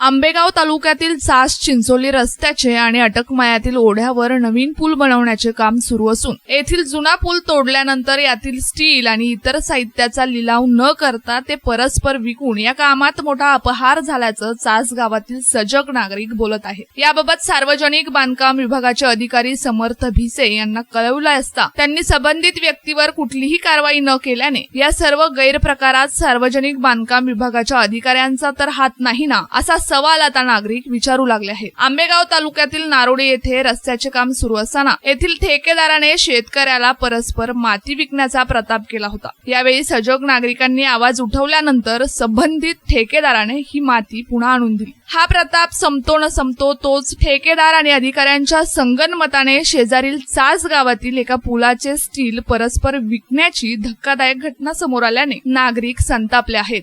आंबेगाव तालुक्यातील चास चिंचोली रस्त्याचे आणि अटकमायातील ओढ्यावर नवीन पूल बनवण्याचे काम सुरू असून येथील जुना पूल तोडल्यानंतर यातील स्टील आणि इतर साहित्याचा लिलाव न करता ते परस्पर विकून या कामात मोठा अपहार झाल्याचं चास गावातील सजग नागरिक बोलत आहेत. याबाबत सार्वजनिक बांधकाम विभागाचे अधिकारी समर्थ भिसे यांना कळवलं असता त्यांनी संबंधित व्यक्तीवर कुठलीही कारवाई न केल्याने या सर्व गैरप्रकारात सार्वजनिक बांधकाम विभागाच्या अधिकाऱ्यांचा तर हात नाही ना असा सवाल आता नागरिक विचारू लागले आहेत. आंबेगाव तालुक्यातील नारोडे येथे रस्त्याचे काम सुरू असताना येथील ठेकेदाराने शेतकऱ्याला परस्पर माती विकण्याचा प्रताप केला होता. यावेळी सजग नागरिकांनी आवाज उठवल्यानंतर संबंधित ठेकेदाराने ही माती पुन्हा आणून दिली. हा प्रताप संपतो न संपतो तोच ठेकेदार आणि अधिकाऱ्यांच्या संगनमताने शेजारील चास गावातील एका पुलाचे स्टील परस्पर विकण्याची धक्कादायक घटना समोर आल्याने नागरिक संतापले आहेत.